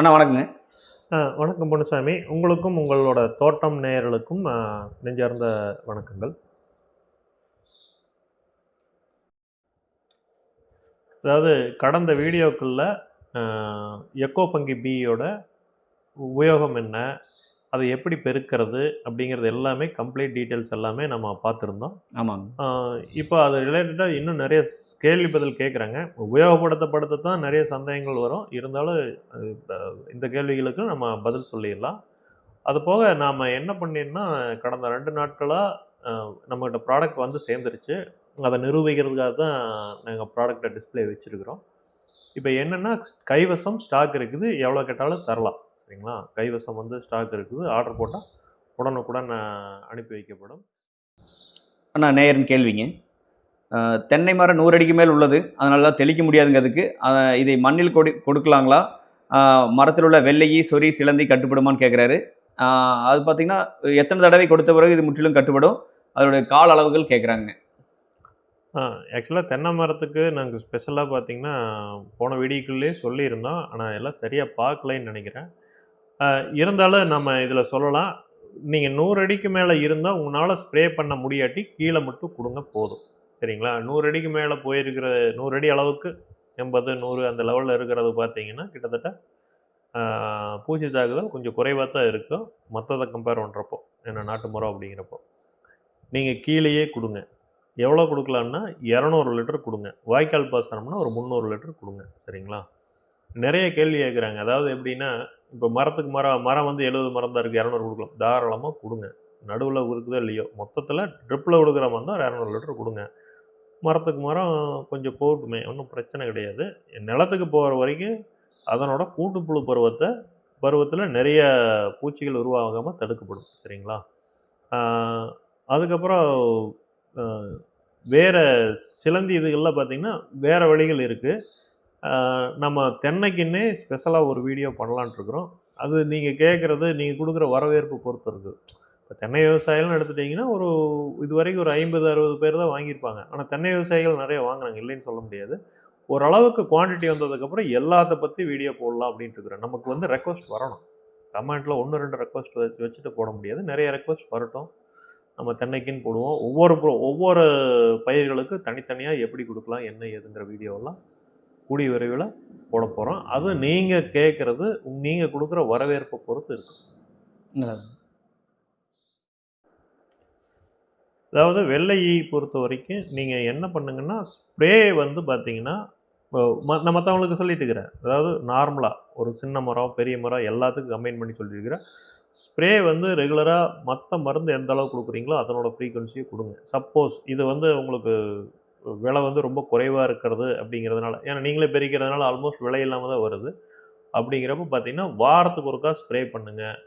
அண்ணா வணக்கங்க. வணக்கம் பொன்னுசாமி. உங்களுக்கும் உங்களோட தோட்டம் நேயர்களுக்கும் நெஞ்சார்ந்த வணக்கங்கள். அதாவது கடந்த வீடியோக்களில் எக்கோ பங்கி பியோட உபயோகம் என்ன? அதை எப்படி பெருக்கிறது அப்படிங்கிறது எல்லாமே கம்ப்ளீட் டீட்டெயில்ஸ் எல்லாமே நம்ம பார்த்துருந்தோம். ஆமாங்க. இப்போ அது ரிலேட்டடாக இன்னும் நிறைய கேள்வி பதில் கேட்குறாங்க. உபயோகப்படுத்தப்படுத்த தான் நிறைய சந்தேகங்கள் வரும். இருந்தாலும் இந்த கேள்விகளுக்கு நம்ம பதில் சொல்லிடலாம். அது போக நாம் என்ன பண்ணிருந்தோம்னா கடந்த ரெண்டு நாட்களாக நம்மகிட்ட ப்ராடக்ட் வந்து சேர்ந்துருச்சு. அதை நிரூபிக்கிறதுக்காக தான் நாங்கள் ப்ராடக்டை டிஸ்ப்ளே வச்சுருக்கிறோம். இப்போ என்னென்னா கைவசம் ஸ்டாக் இருக்குது. எவ்வளோ கேட்டாலும் தரலாம். சரிங்களா? கைவசம் வந்து ஸ்டாக் இருக்குது. ஆர்டர் போட்டால் உடனுக்குடன் அனுப்பி வைக்கப்படும். அண்ணா நேயரின் கேள்விங்க. தென்னை மரம் நூறு அடிக்கு மேல் உள்ளது. அதனால தெளிக்க முடியாதுங்கிறதுக்கு இதை மண்ணில் கொடி கொடுக்கலாங்களா? மரத்தில் உள்ள வெள்ளையி சொறி சிலந்தி கட்டுப்படுமான்னு கேட்குறாரு அது பார்த்தீங்கன்னா எத்தனை தடவை கொடுத்த பிறகு இது முற்றிலும் கட்டுப்படும். அதோடைய கால அளவுகள் கேட்குறாங்க ஆக்சுவலாக தென்னை மரத்துக்கு நாங்கள் ஸ்பெஷலாக பார்த்தீங்கன்னா போன வீடியோக்குள்ளே சொல்லியிருந்தோம். ஆனால் எல்லாம் சரியாக பார்க்கலைன்னு நினைக்கிறேன். இருந்தாலும் நம்ம இதில் சொல்லலாம். நீங்கள் நூறு அடிக்கு மேலே இருந்தால் உங்களால் ஸ்ப்ரே பண்ண முடியாட்டி கீழே மட்டும் கொடுங்க போதும். சரிங்களா? நூறு அடிக்கு மேலே போயிருக்கிற நூறு அடி அளவுக்கு எண்பது நூறு அந்த லெவலில் இருக்கிறது பார்த்தீங்கன்னா கிட்டத்தட்ட பூச்சி தாக்குதல் கொஞ்சம் குறைவாக தான் இருக்கும். மற்றதை கம்பேர் பண்ணுறப்போ ஏன்னா நாட்டு மரம் அப்படிங்கிறப்போ. நீங்கள் கீழேயே கொடுங்க. எவ்வளோ கொடுக்கலான்னா இரநூறு லிட்டர் கொடுங்க. வாய்க்கால் பாசனம்னா ஒரு முந்நூறு லிட்டர் கொடுங்க. சரிங்களா? நிறைய கேள்வி கேட்குறாங்க அதாவது எப்படின்னா இப்போ மரத்துக்கு மரம் மரம் வந்து எழுபது மரம் தான் இருக்குது இரநூறு கொடுக்கலாம். தாராளமாக கொடுங்க. நடுவில் இருக்குதோ இல்லையோ மொத்தத்தில் ட்ரிப்பில் கொடுக்குற மாதிரி தான் இரநூறு லிட்டர் கொடுங்க. மரத்துக்கு மரம் கொஞ்சம் போட்டுமே ஒன்றும் பிரச்சனை கிடையாது. நிலத்துக்கு போகிற வரைக்கும் அதனோட கூட்டுப்புழு பருவத்தை பருவத்தில் நிறைய பூச்சிகள் உருவாகாமல் தடுக்கப்படும். சரிங்களா? அதுக்கப்புறம் வேறு சிலந்தி இதுகளில் பார்த்திங்கன்னா வேறு வழிகள் இருக்குது நம்ம தென்னைக்குன்னே ஸ்பெஷலாக ஒரு வீடியோ பண்ணலான்ட்ருக்குறோம் அது நீங்கள் கேட்குறது நீங்கள் கொடுக்குற வரவேற்பு பொறுத்து இருக்குது இப்போ தென்னை விவசாயிகள்னு எடுத்துட்டிங்கன்னா ஒரு இது வரைக்கும் ஒரு ஐம்பது அறுபது பேர் தான் வாங்கியிருப்பாங்க. ஆனால் தென்னை விவசாயிகள் நிறைய வாங்குறாங்க இல்லைன்னு சொல்ல முடியாது. ஓரளவுக்கு குவாண்டிட்டி வந்ததுக்கப்புறம் எல்லாத்த பற்றி வீடியோ போடலாம் அப்படின்ட்டு இருக்கிறேன் நமக்கு வந்து ரெக்வஸ்ட் வரணும். கமெண்ட்டில் ஒன்று ரெண்டு ரெக்வஸ்ட் வச்சு வச்சுட்டு போட முடியாது. நிறைய ரெக்வஸ்ட் வரட்டும். நம்ம தென்னைக்குன்னு போடுவோம். ஒவ்வொரு ப்ரோ ஒவ்வொரு பயிர்களுக்கு தனித்தனியாக எப்படி கொடுக்கலாம் என்ன ஏதுங்கிற வீடியோவெல்லாம் கூடிய விரைவில் போட போகிறோம் அது நீங்கள் கேட்குறது நீங்கள் கொடுக்குற வரவேற்பை பொறுத்து இருக்கு. அதாவது வெள்ளை ஈ பொறுத்த வரைக்கும் நீங்கள் என்ன பண்ணுங்கன்னா ஸ்ப்ரே வந்து பார்த்தீங்கன்னா நான் மற்றவங்களுக்கு சொல்லிட்டு இருக்கிறேன். அதாவது நார்மலாக ஒரு சின்ன மரம் பெரிய மரம் எல்லாத்துக்கும் கம்பைன் பண்ணி சொல்லியிருக்கிறேன் ஸ்ப்ரே வந்து ரெகுலராக மற்ற மருந்து எந்த அளவு கொடுக்குறீங்களோ அதனோட ஃப்ரீக்குவன்சியை கொடுங்க. சப்போஸ் இது வந்து உங்களுக்கு விலை வந்து ரொம்ப குறைவாக இருக்கிறது அப்படிங்கிறதுனால ஏன்னா நீங்களே பெருக்கிறதுனால ஆல்மோஸ்ட் விலை இல்லாமல் தான் வருது. அப்படிங்கிறப்ப பார்த்தீங்கன்னா வாரத்துக்கு ஒருக்கா ஸ்ப்ரே பண்ணுங்கள்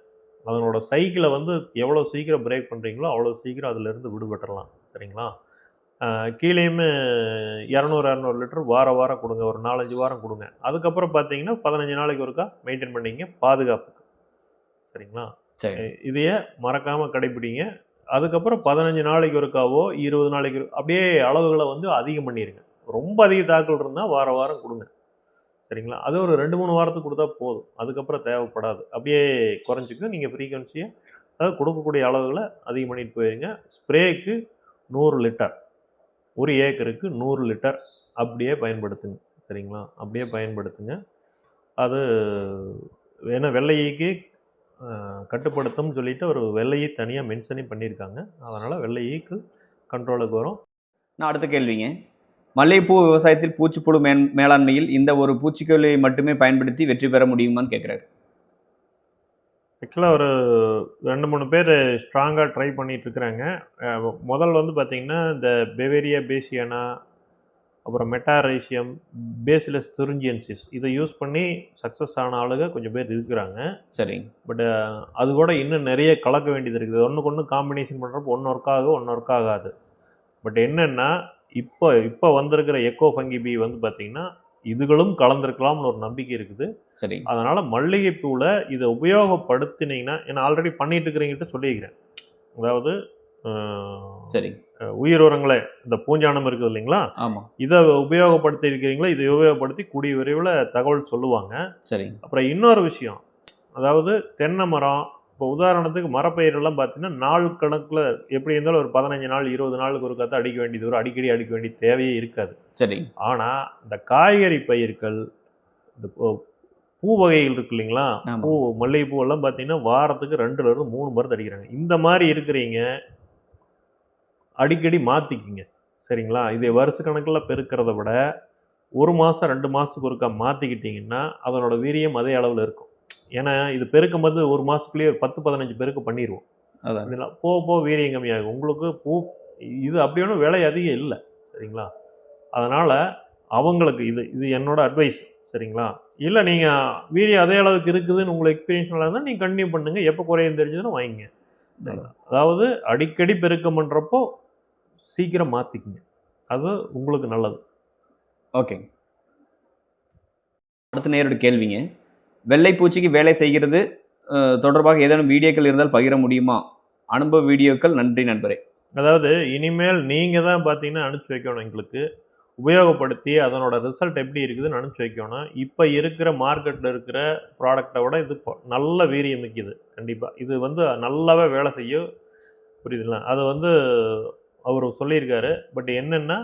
அதனோட சைக்கிளை வந்து எவ்வளோ சீக்கிரம் பிரேக் பண்ணுறீங்களோ அவ்வளோ சீக்கிரம் அதிலிருந்து விடுபட்டுறலாம். சரிங்களா? கீழேயுமே இரநூறு இரநூறு லிட்டர் வார வாரம் கொடுங்க. ஒரு நாலஞ்சு வாரம் கொடுங்க. அதுக்கப்புறம் பார்த்தீங்கன்னா பதினஞ்சு நாளைக்கு ஒருக்கா மெயின்டைன் பண்ணிங்க பாதுகாப்புக்கு. சரிங்களா? சரி. இதையே மறக்காமல் கடைப்பிடிங்க. அதுக்கப்புறம் பதினஞ்சு நாளைக்கு ஒருக்காவோ இருபது நாளைக்கு அப்படியே அளவுகளை வந்து அதிகம் பண்ணிடுங்க ரொம்ப அதிக தாக்கல் இருந்தால் வார வாரம் கொடுங்க. சரிங்களா? அது ஒரு ரெண்டு மூணு வாரத்துக்கு கொடுத்தா போதும். அதுக்கப்புறம் தேவைப்படாது. அப்படியே குறைஞ்சிக்கும். நீங்கள் ஃப்ரீக்வன்சியை அதாவது கொடுக்கக்கூடிய அளவுகளை அதிகம் பண்ணிட்டு போயிருங்க. ஸ்ப்ரேக்கு நூறு லிட்டர். ஒரு ஏக்கருக்கு நூறு லிட்டர் அப்படியே பயன்படுத்துங்க. சரிங்களா? அப்படியே பயன்படுத்துங்க. அது ஏன்னா வெள்ளையைக்கு கட்டுப்படுத்தும் சொல்லிட்டு ஒரு வெள்ளையை தனியாக மென்ஷனே பண்ணியிருக்காங்க. அதனால் வெள்ளையீக்கு கண்ட்ரோலுக்கு வரும். நான் அடுத்த கேள்விங்க. மல்லிகைப்பூ விவசாயத்தில் பூச்சிப்புழு மேன் மேலாண்மையில் இந்த ஒரு பூச்சிக்கொல்லியை மட்டுமே பயன்படுத்தி வெற்றி பெற முடியுமான்னு கேட்குறாரு. ஆக்சுவலாக ஒரு ரெண்டு மூணு பேர் ஸ்ட்ராங்காக ட்ரை அஹ் முதல் வந்து பார்த்திங்கன்னா இந்த பெவேரியா பேசியானா அப்புறம் மெட்டாரைசியம் பேசிலஸ் துரிஞ்சியன்சிஸ் இதை யூஸ் பண்ணி சக்ஸஸ் ஆன ஆளுங்க கொஞ்சம் பேர் இருக்கிறாங்க. சரிங்க பட் அது கூட இன்னும் நிறைய கலக்க வேண்டியது இருக்குது. ஒன்றுக்கு ஒன்று காம்பினேஷன் பண்ணுறப்போ ஒன்று ஒர்க் ஆகும் ஒன்று ஒர்க் ஆகாது. பட் என்னென்னா இப்போ இப்போ வந்திருக்கிற எக்கோ ஃபங்கி பி வந்து பார்த்திங்கன்னா இதுகளும் கலந்துருக்கலாம்னு ஒரு நம்பிக்கை இருக்குது. சரிங்க அதனால் மல்லிகைப்பூவில் இதை உபயோகப்படுத்தினீங்கன்னா ஏன்னா ஆல்ரெடி பண்ணிட்டு இருக்கிறவங்கிட்ட சொல்லியிருக்கிறேன். அதாவது அஹ், உயிர் உரங்களை இந்த பூஞ்சானம் இருக்குது இல்லைங்களா? ஆமாம் இதை உபயோகப்படுத்தி இருக்கிறீங்களா இதை உபயோகப்படுத்தி கூடிய விரைவில் தகவல் சொல்லுவாங்க. சரிங்க அப்புறம் இன்னொரு விஷயம். அதாவது தென்னை மரம் இப்போ உதாரணத்துக்கு மரப்பயிரெல்லாம் பார்த்தீங்கன்னா நாள் கணக்கில் எப்படி இருந்தாலும் ஒரு பதினஞ்சு நாள் இருபது நாளுக்கு ஒரு கத்தை அடிக்க வேண்டியது வரும். அடிக்கடி அடிக்க வேண்டிய தேவையே இருக்காது. சரிங்க ஆனால் இந்த காய்கறி பயிர்கள் இந்த பூ- வகைகள் இருக்கு இல்லைங்களா? பூ மல்லிகைப்பூ எல்லாம் பார்த்தீங்கன்னா வாரத்துக்கு ரெண்டுல இருந்து மூணு மருந்து அடிக்கிறாங்க. இந்த மாதிரி இருக்கிறீங்க அடிக்கடி மாற்றிக்கிங்க சரிங்களா? இதை வருஷ கணக்கில் பெருக்கிறத விட ஒரு மாதம் ரெண்டு மாதத்துக்கு ஒருக்கா மாற்றிக்கிட்டிங்கன்னா அதனோட வீரியம் அதே அளவில் இருக்கும். ஏன்னா இது பெருக்கும் போது ஒரு மாதத்துக்குள்ளேயே ஒரு பத்து பதினஞ்சு பெருக்கு பண்ணிடுவோம் அதான். அப்படின்னா போக போக வீரியம் கம்மியாகும். உங்களுக்கு பூ இது அப்படி ஒன்றும் விலை அதிகம் இல்லை சரிங்களா? அதனால் அவங்களுக்கு இது இது என்னோட அட்வைஸ் சரிங்களா? இல்லை நீங்கள் வீரியம் அதே அளவுக்கு இருக்குதுன்னு உங்களுக்கு எக்ஸ்பீரியன்ஸ் நல்லா இருந்தால் நீங்கள் கண்டினியூ பண்ணுங்கள் எப்போ குறையும் தெரிஞ்சதுன்னா வாங்கிங்க. அதாவது அடிக்கடி பெருக்கம் பண்ணுறப்போ சீக்கிரம் மாற்றிக்குங்க அது உங்களுக்கு நல்லது. ஓகேங்க. அடுத்த நேரோட கேள்விங்க. வெள்ளை பூச்சிக்கு வேலை செய்கிறது தொடர்பாக ஏதேனும் வீடியோக்கள் இருந்தால் பகிர முடியுமா? அனுபவ வீடியோக்கள். நன்றி நண்பரே. அதாவது இனிமேல் நீங்கள் தான் பார்த்தீங்கன்னா அனுப்பிச்சி வைக்கணும் எங்களுக்கு. உபயோகப்படுத்தி அதனோட ரிசல்ட் எப்படி இருக்குதுன்னு அனுப்பிச்சி வைக்கணும். இப்போ இருக்கிற மார்க்கெட்டில் இருக்கிற ப்ராடக்டை விட இது நல்ல வீரியம் மிக்குது. கண்டிப்பாக இது வந்து நல்லாவே வேலை செய்யும் புரியுதுங்களா? அது வந்து அவர் சொல்லியிருக்காரு. பட் என்னென்னா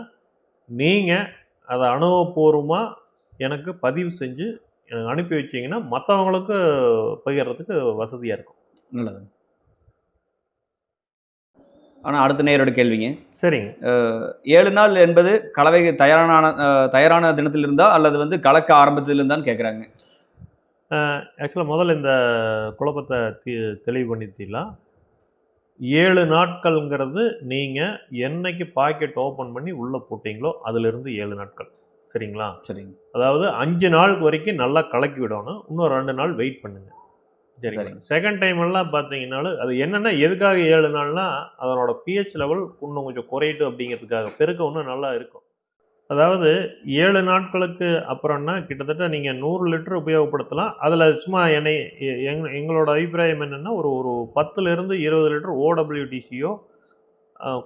நீங்கள் அதை அனுபவபூர்வமாக எனக்கு பதிவு செஞ்சு அனுப்பி வச்சீங்கன்னா மற்றவங்களுக்கு பகிர்றதுக்கு வசதியாக இருக்கும். நல்லது. ஆனால் அடுத்த நேரோட கேள்விங்க. சரிங்க. ஏழு நாள் என்பது கலவை தயாரான தயாரான தினத்தில் இருந்தா அல்லது வந்து கலக்க ஆரம்பத்தில் இருந்தான்னு கேட்குறாங்க ஆக்சுவலாக முதல்ல இந்த குழப்பத்தை தி தெளிவு பண்ணித்தீலாம் ஏழு நாட்கள்ங்கிறது நீங்கள் என்னைக்கு பாக்கெட் ஓப்பன் பண்ணி உள்ளே போட்டிங்களோ அதிலிருந்து ஏழு நாட்கள். சரிங்களா? சரிங்க. அதாவது அஞ்சு நாள் வரைக்கும் நல்லா கலக்கி விடணும் இன்னும் ரெண்டு நாள் வெயிட் பண்ணுங்க. சரிங்க. செகண்ட் டைம் எல்லாம் பார்த்தீங்கன்னாலும் அது என்னென்னா எதுக்காக ஏழு நாள்னா அதனோட பிஹெச் லெவல் இன்னும் கொஞ்சம் குறையட்டும் அப்படிங்கிறதுக்காக. பெருக்க இன்னும் நல்லா இருக்கும். அதாவது ஏழு நாட்களுக்கு அப்புறம்னா கிட்டத்தட்ட நீங்கள் நூறு லிட்டர் உபயோகப்படுத்தலாம். அதில் சும்மா என்னை எங் எங்களோட அபிப்பிராயம் என்னென்னா ஒரு ஒரு பத்துலேருந்து இருபது லிட்டர் ஓடபிள்யூடிசியோ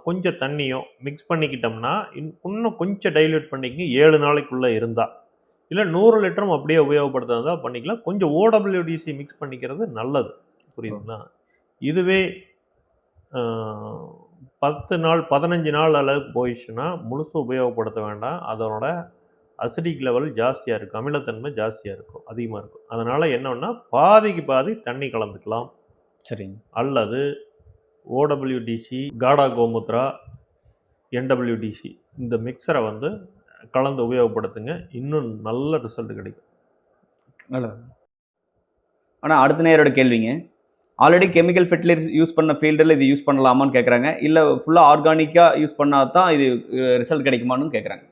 கொஞ்சம் தண்ணியோ மிக்ஸ் பண்ணிக்கிட்டோம்னா இன்- இன்னும் கொஞ்சம் டைல்யூட் பண்ணிக்கங்க ஏழு நாளைக்குள்ளே இருந்தால் இல்லை நூறு லிட்டரும் அப்படியே உபயோகப்படுத்துறதா பண்ணிக்கலாம். கொஞ்சம் ஓடபிள்யூடிசி மிக்ஸ் பண்ணிக்கிறது நல்லது. புரியுதுங்களா? இதுவே பத்து நாள் பதினஞ்சு நாள் அளவுக்கு போயிடுச்சுன்னா முழுசு உபயோகப்படுத்த வேண்டாம். அதனோட அசிடிக் லெவல் ஜாஸ்தியாக இருக்கும். அமிலத்தன்மை ஜாஸ்தியாக இருக்கும். அதிகமாக இருக்கும். அதனால் என்னன்னா பாதிக்கு பாதி தண்ணி கலந்துக்கலாம். சரிங்க. அல்லது ஓடபிள்யூடிசி காடா கோமுத்ரா என்டபிள்யூடிசி இந்த மிக்சரை வந்து கலந்து உபயோகப்படுத்துங்க. இன்னும் நல்ல ரிசல்ட் கிடைக்கும். நல்லது. ஆனால் அடுத்த நேரோட கேள்விங்க. ஆல்ரெடி கெமிக்கல் ஃபெர்டிலைசர் யூஸ் பண்ண ஃபீல்டில் இது யூஸ் பண்ணலாமான்னு கேட்குறாங்க இல்லை ஃபுல்லாக ஆர்கானிக்காக யூஸ் பண்ணால் தான் இது ரிசல்ட் கிடைக்குமான்னு கேட்குறாங்க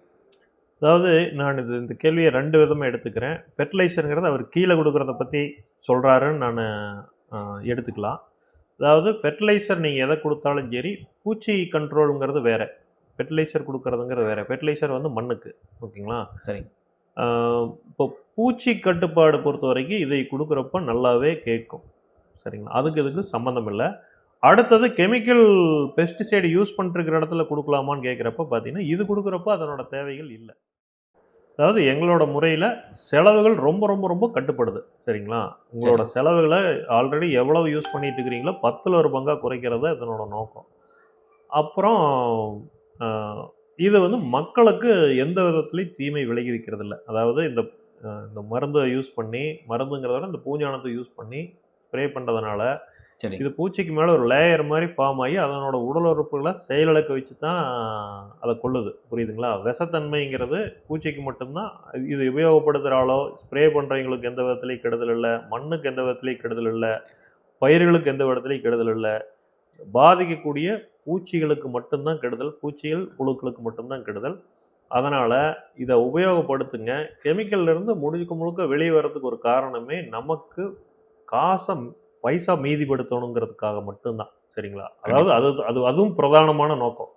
அதாவது நான் இது இந்த கேள்வியை ரெண்டு விதமாக எடுத்துக்கிறேன். ஃபெர்டிலைசருங்கிறது அவர் கீழே கொடுக்குறத பற்றி சொல்கிறாருன்னு நான் எடுத்துக்கலாம். அதாவது ஃபெர்டிலைசர் நீங்கள் எதை கொடுத்தாலும் சரி பூச்சி கண்ட்ரோலுங்கிறது வேறு. ஃபெர்டிலைசர் கொடுக்குறதுங்கிறது வேறு. ஃபெர்டிலைசர் வந்து மண்ணுக்கு ஓகேங்களா? ஆஹ் இப்போ பூச்சி கட்டுப்பாடு பொறுத்த வரைக்கும் இதை கொடுக்குறப்ப நல்லாவே கேட்கும். சரிங்களா? அதுக்கு இதுக்கு சம்மந்தம் இல்லை. அடுத்தது கெமிக்கல் பெஸ்டிசைடு யூஸ் பண்ணிருக்கிற இடத்துல கொடுக்கலாமான்னு கேட்குறப்ப பார்த்தீங்கன்னா இது கொடுக்குறப்ப அதனோட தேவைகள் இல்லை. அதாவது எங்களோட முறையில் செலவுகள் ரொம்ப ரொம்ப ரொம்ப கட்டுப்படுது. சரிங்களா? உங்களோட செலவுகளை ஆல்ரெடி எவ்வளவு யூஸ் பண்ணிட்டு இருக்கிறீங்களோ பத்தில் ஒரு பங்காக குறைக்கிறது இதனோட நோக்கம். அப்புறம் இது வந்து மக்களுக்கு எந்த விதத்துலையும் தீமை விளைவிக்கிறது இல்லை அதாவது இந்த இந்த மருந்தை யூஸ் பண்ணி மருந்துங்கிறத விட இந்த பூஞ்சானத்தை யூஸ் பண்ணி ஸ்ப்ரே பண்ணுறதுனால சரி. இது பூச்சிக்கு மேலே ஒரு லேயர் மாதிரி ஃபார்ம் ஆகி அதனோட உடல் உறுப்புகளை செயலிழக்க வச்சு தான் அதை கொள்ளுது புரியுதுங்களா? விஷத்தன்மைங்கிறது பூச்சிக்கு மட்டும்தான். இது உபயோகப்படுத்துகிற ஆளோ ஸ்ப்ரே பண்ணுறவங்களுக்கு எந்த விதத்துலையும் கெடுதல் இல்லை மண்ணுக்கு எந்த விதத்துலையும் கெடுதல் இல்லை பயிர்களுக்கு எந்த விதத்துலையும் கெடுதல் இல்லை. பாதிக்கக்கூடிய பூச்சிகளுக்கு மட்டும்தான் கெடுதல் பூச்சிகள் புழுக்களுக்கு மட்டும்தான் கெடுதல். அதனால் இதை உபயோகப்படுத்துங்க. கெமிக்கல்லேருந்து முழுக்க முழுக்க வெளியே வர்றதுக்கு ஒரு காரணமே நமக்கு காசை பைசா மீதிப்படுத்தணுங்கிறதுக்காக மட்டும்தான் சரிங்களா? அதாவது அது அது அதுவும் பிரதானமான நோக்கம்.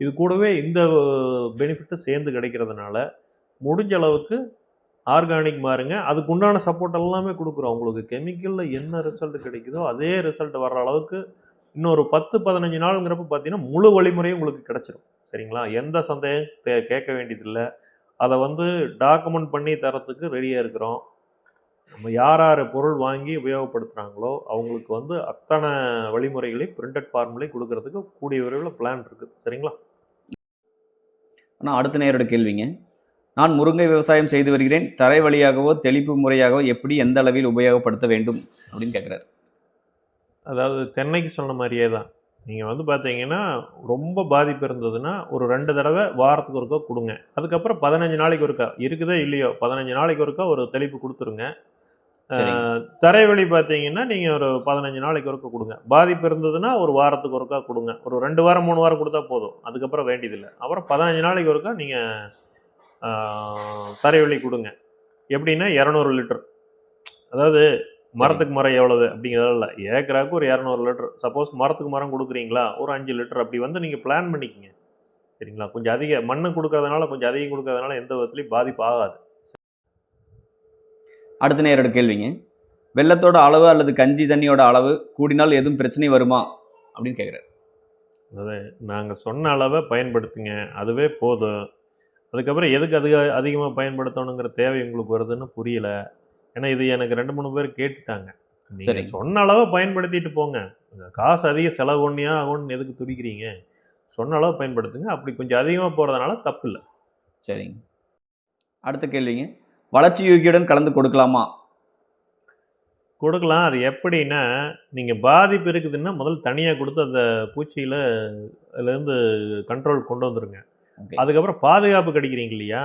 இது கூடவே இந்த பெனிஃபிட்டும் சேர்ந்து கிடைக்கிறதுனால முடிஞ்ச அளவுக்கு ஆர்கானிக் மாறுங்க. அதுக்கு உண்டான சப்போர்ட் எல்லாமே கொடுக்குறோம். உங்களுக்கு கெமிக்கலில் என்ன ரிசல்ட் கிடைக்குதோ அதே ரிசல்ட் வர்ற அளவுக்கு இன்னொரு பத்து பதினஞ்சு நாளுங்கிறப்ப பார்த்தீங்கன்னா முழு வழிமுறையும் உங்களுக்கு கிடைச்சிரும் சரிங்களா? எந்த சந்தேகம் கேட்க வேண்டியதில்லை. அதை வந்து டாக்குமெண்ட் பண்ணி தரத்துக்கு ரெடியாக இருக்கிறோம். நம்ம யார் யார் பொருள் வாங்கி உபயோகப்படுத்துகிறாங்களோ அவங்களுக்கு வந்து அத்தனை வழிமுறைகளையும் பிரிண்டட் ஃபார்ம்லேயும் கொடுக்கறதுக்கு கூடிய விரைவில் பிளான் இருக்குது. சரிங்களா? ஆனால் அடுத்த நேரோட கேள்விங்க. நான் முருங்கை விவசாயம் செய்து வருகிறேன். தரை வழியாகவோ தெளிப்பு முறையாகவோ எப்படி எந்த அளவில் உபயோகப்படுத்த வேண்டும் அப்படின்னு கேட்குறாரு. அதாவது தென்னைக்கு சொன்ன மாதிரியே தான். நீங்கள் வந்து பார்த்தீங்கன்னா ரொம்ப பாதிப்பு இருந்ததுன்னா ஒரு ரெண்டு தடவை வாரத்துக்கு ஒருக்கா கொடுங்க. அதுக்கப்புறம் பதினஞ்சு நாளைக்கு ஒருக்கா இருக்குதோ இல்லையோ பதினஞ்சு நாளைக்கு ஒருக்கா ஒரு தெளிப்பு கொடுத்துருங்க. தரைவழி பார்த்தீங்கன்னா நீங்கள் ஒரு பதினஞ்சு நாளைக்கு ஒருக்கா கொடுங்க. பாதிப்பு இருந்ததுன்னா ஒரு வாரத்துக்கு ஒருக்கா கொடுங்க. ஒரு ரெண்டு வாரம் மூணு வாரம் கொடுத்தா போதும். அதுக்கப்புறம் வேண்டியதில்லை. அப்புறம் பதினஞ்சு நாளைக்கு ஒருக்கா நீங்கள் தரைவழி கொடுங்க. எப்படின்னா இரநூறு லிட்டர். அதாவது மரத்துக்கு மரம் எவ்வளவு அப்படிங்கிறதால இல்லை. ஏக்கராக்கு ஒரு இரநூறு லிட்டர். சப்போஸ் மரத்துக்கு மரம் கொடுக்குறீங்களா? ஒரு அஞ்சு லிட்டர். அப்படி வந்து நீங்கள் பிளான் பண்ணிக்கோங்க. சரிங்களா? கொஞ்சம் அதிக மண்ணு கொடுக்கறதுனால கொஞ்சம் அதிகம் கொடுக்கறதுனால எந்த விதத்துலையும் பாதிப்பு ஆகாது. அடுத்த நேரோட கேள்விங்க. வெள்ளத்தோட அளவு அல்லது கஞ்சி தண்ணியோட அளவு கூடினால் எதுவும் பிரச்சனை வருமா? அப்படின்னு கேட்குறாரு அதாவது நாங்கள் சொன்ன அளவை பயன்படுத்துங்க. அதுவே போதும். அதுக்கப்புறம் எதுக்கு அதிக அதிகமாக பயன்படுத்தணுங்கிற தேவை உங்களுக்கு வருதுன்னு புரியல. ஏன்னா இது எனக்கு ரெண்டு மூணு பேர் கேட்டுட்டாங்க. சரிங்க. சொன்ன அளவை பயன்படுத்திட்டு போங்க. காசு அதிக செலவு ஒன்றியா ஆகும்னு எதுக்கு துடிக்கிறீங்க? சொன்ன அளவு பயன்படுத்துங்க. அப்படி கொஞ்சம் அதிகமாக போகிறதுனால தப்பு இல்லை. சரிங்க. அடுத்த கேள்விங்க. வளர்ச்சி யூகியுடன் கலந்து கொடுக்கலாமா? கொடுக்கலாம். அது எப்படின்னா நீங்கள் பாதிப்பு இருக்குதுன்னா முதல்ல தனியாக கொடுத்து அந்த பூச்சியில் அதுலேருந்து கண்ட்ரோல் கொண்டு வந்துருங்க. ஓகே. அதுக்கப்புறம் பாதுகாப்பு கிடைக்கிறீங்க இல்லையா?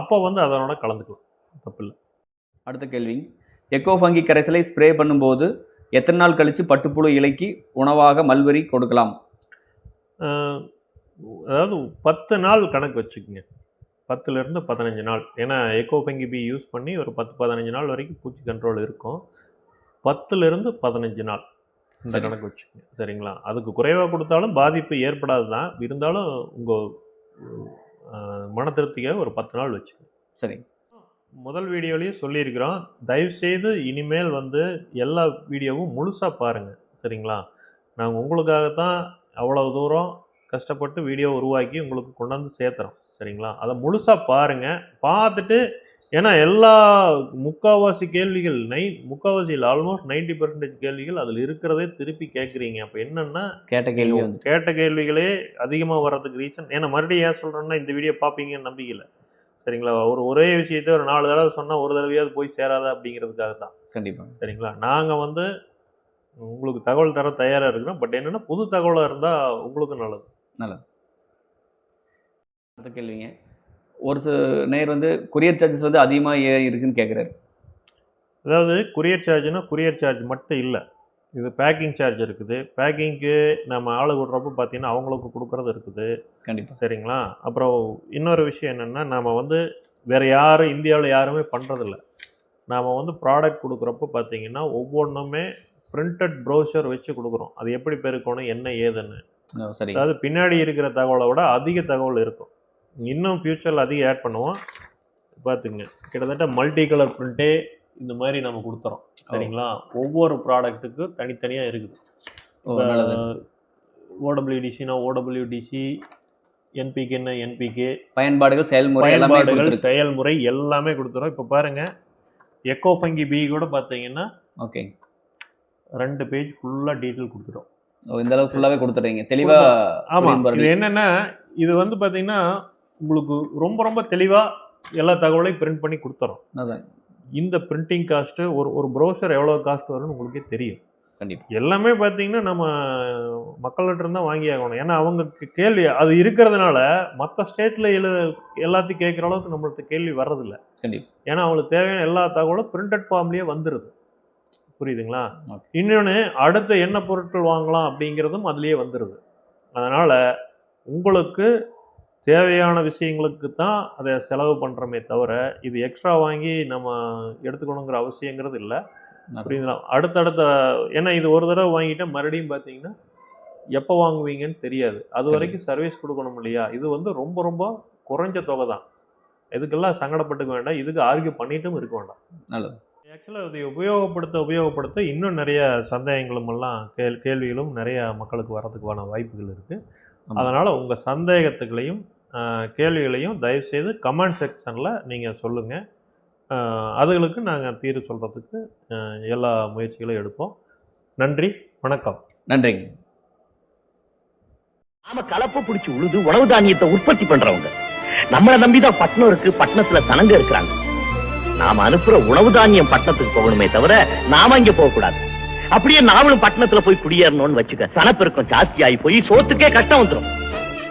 அப்போ வந்து அதனோட கலந்துக்கலாம். தப்பு இல்லை. அடுத்த கேள்வி. எக்கோ ஃபங்கி கரைசலை ஸ்ப்ரே பண்ணும்போது எத்தனை நாள் கழித்து பட்டுப்புழு இலைக்கு உணவாக மல்பெரி கொடுக்கலாம்? அதாவது பத்து நாள் கணக்கு வச்சுக்கோங்க. பத்துலேருந்து பதினஞ்சு நாள். ஏன்னா எக்கோ பங்கி பி யூஸ் பண்ணி ஒரு பத்து பதினஞ்சு நாள் வரைக்கும் பூச்சி கண்ட்ரோல் இருக்கும். பத்துலேருந்து பதினஞ்சு நாள். இந்த. கணக்கு வச்சுக்கோங்க. சரிங்களா? அதுக்கு குறைவாக கொடுத்தாலும் பாதிப்பு ஏற்படாது தான். இருந்தாலும் உங்கள் மன திருப்திக்காக ஒரு பத்து நாள் வச்சுக்கோங்க. சரி. முதல் வீடியோலையும் சொல்லியிருக்கிறோம். தயவுசெய்து இனிமேல் வந்து எல்லா வீடியோவும் முழுசாக பாருங்கள் சரிங்களா? நாங்கள் உங்களுக்காகத்தான் அவ்வளோ தூரம் கஷ்டப்பட்டு வீடியோ உருவாக்கி உங்களுக்கு கொண்டாந்து சேர்த்துறோம் சரிங்களா? அதை முழுசாக பாருங்கள் பார்த்துட்டு ஏன்னா எல்லா முக்காவாசி கேள்விகள் நை முக்காவாசியில் ஆல்மோஸ்ட் நைன்டி பர்சன்டேஜ் கேள்விகள் அதில் இருக்கிறதே திருப்பி கேட்குறீங்க. அப்போ என்னென்னா கேட்ட கேள்வி கேட்ட கேள்விகளே அதிகமாக வர்றதுக்கு ரீசன் ஏன்னா மறுபடியும் ஏன் சொல்கிறேன்னா இந்த வீடியோ பார்ப்பீங்கன்னு நம்பிக்கையில். சரிங்களா? ஒரு ஒரே விஷயத்தை ஒரு நாலு தடவை சொன்னால் ஒரு தடவையாவது போய் சேராதா அப்படிங்கிறதுக்காக தான் கண்டிப்பாக சரிங்களா? நாங்கள் வந்து உங்களுக்கு தகவல் தர தயாராக இருக்கிறோம் பட் என்னென்னா புது தகவலாக இருந்தால் உங்களுக்கு நல்லது. அடுத்த கேள்விங்க. ஒரு சில நேர் வந்து கொரியர் சார்ஜஸ் வந்து அதிகமாக ஏன் இருக்குன்னு கேட்குறாரு அதாவது குரியர் சார்ஜ்னா குரியர் சார்ஜ் மட்டும் இல்லை. இது பேக்கிங் சார்ஜ் இருக்குது. பேக்கிங்க்கு நம்ம ஆளு விடுறப்ப பார்த்தீங்கன்னா அவங்களுக்கு கொடுக்குறது இருக்குது. கண்டிப்பாக சரிங்களா? அப்புறம் இன்னொரு விஷயம் என்னென்னா நாம் வந்து வேறு யாரும் இந்தியாவில் யாருமே பண்ணுறதில்ல நாம் வந்து ப்ராடக்ட் கொடுக்குறப்ப பார்த்தீங்கன்னா ஒவ்வொன்றுமே பிரிண்டட் ப்ரௌசர் வச்சு கொடுக்குறோம். அது எப்படி பெருக்கணும் என்ன ஏதுன்னு. சரி. அதாவது பின்னாடி இருக்கிற தகவலை விட அதிக தகவல் இருக்கும். இன்னும் ஃப்யூச்சரில் அதிகம் ஆட் பண்ணுவோம். பார்த்துங்க கிட்டத்தட்ட மல்டி கலர் பிரிண்ட்டே இந்த மாதிரி நம்ம கொடுத்துறோம். சரிங்களா? ஒவ்வொரு ப்ராடக்ட்டுக்கு தனித்தனியாக இருக்குது. ஓடபிள்யூடிசினா ஓடபிள்யூடிசி என்பிகேன்னா என்பிகே பயன்பாடுகள் செயல்முறை பயன்பாடுகள் செயல்முறை எல்லாமே கொடுத்துறோம். இப்போ பாருங்க எக்கோ பங்கி பி கூட பார்த்தீங்கன்னா ஓகே. ரெண்டு பேஜ் ஃபுல்லாக டீட்டெயில் கொடுத்துரும் ஓ இந்த அளவு ஃபுல்லாகவே கொடுத்துட்றீங்க தெளிவாக ஆமாம் இது என்னன்னா இது வந்து பார்த்தீங்கன்னா உங்களுக்கு ரொம்ப ரொம்ப தெளிவாக எல்லா தகவலையும் பிரிண்ட் பண்ணி கொடுத்துறோம். அதான். இந்த பிரிண்டிங் காஸ்ட்டு ஒரு ஒரு ப்ரௌசர் எவ்வளோ காஸ்ட் வரும்னு உங்களுக்கே தெரியும். கண்டிப்பாக எல்லாமே பார்த்தீங்கன்னா நம்ம மக்கள்கிட்ட இருந்தால் வாங்கி ஆகணும். ஏன்னா அவங்க கேள்வி அது இருக்கிறதுனால மற்ற ஸ்டேட்டில் எழு எல்லாத்தையும் கேட்குற அளவுக்கு நம்மள்ட்ட கேள்வி வர்றதில்ல. கண்டிப்பா. ஏன்னா அவங்களுக்கு தேவையான எல்லா தகவலும் பிரிண்டட் ஃபார்ம்லேயே வந்துடுது புரியுதுங்களா. இன்னொன்று அடுத்து என்ன பொருட்கள் வாங்கலாம் அப்படிங்கிறதும் அதுலேயே வந்துடுது அதனால் உங்களுக்கு தேவையான விஷயங்களுக்கு தான் அதை செலவு பண்ணுறோமே தவிர இது எக்ஸ்ட்ரா வாங்கி நம்ம எடுத்துக்கணுங்கிற அவசியங்கிறது இல்லை. புரியுதுங்களா? அடுத்தடுத்த ஏன்னா இது ஒரு தடவை வாங்கிட்டா மறுபடியும் பார்த்தீங்கன்னா எப்போ வாங்குவீங்கன்னு தெரியாது. அது வரைக்கும் சர்வீஸ் கொடுக்கணும் இல்லையா? இது வந்து ரொம்ப ரொம்ப குறைஞ்ச தொகை தான். இதுக்கெல்லாம் சங்கடப்பட்டுக்க வேண்டாம். இதுக்கு ஆர்கியூ பண்ணிட்டும் இருக்க வேண்டாம். நல்லது. ஆக்சுவலாக இதை உபயோகப்படுத்த உபயோகப்படுத்த இன்னும் நிறைய சந்தேகங்களும் எல்லாம் கேள் கேள்விகளும் நிறைய மக்களுக்கு வர்றதுக்கான வாய்ப்புகள் இருக்குது. அதனால் உங்கள் சந்தேகத்துகளையும் கேள்விகளையும் தயவுசெய்து கமெண்ட் செக்ஷனில் நீங்கள் சொல்லுங்கள் அதுகளுக்கு நாங்கள் தீர்வு சொல்கிறதுக்கு எல்லா முயற்சிகளும் எடுப்போம். நன்றி வணக்கம். நன்றிங்க. நாம கலப்பு பிடிச்சு உழுது உணவு தானியத்தை உற்பத்தி பண்றவங்க. நம்மள நம்பிதான் பட்டணம் இருக்கு பட்டணத்துல சனங்க இருக்கிறாங்க. நாம அனுப்புற உணவு தானியம் பட்டணத்துக்கு போகணுமே தவிர நாம இங்க போக கூடாது அப்படியே நாமளும் பட்டணத்துல போய் குடியேறணும்னு வச்சுக்க சனப்பெருக்கம் ஜாஸ்தி ஆகி போய் சோத்துக்கே கஷ்டம் வந்துடும்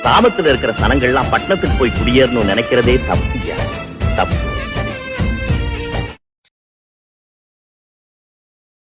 கிராமத்துல இருக்கிற சனங்கள்லாம் பட்டணத்துக்கு போய் குடியேறணும்னு நினைக்கிறதே தப்பு தப்பு.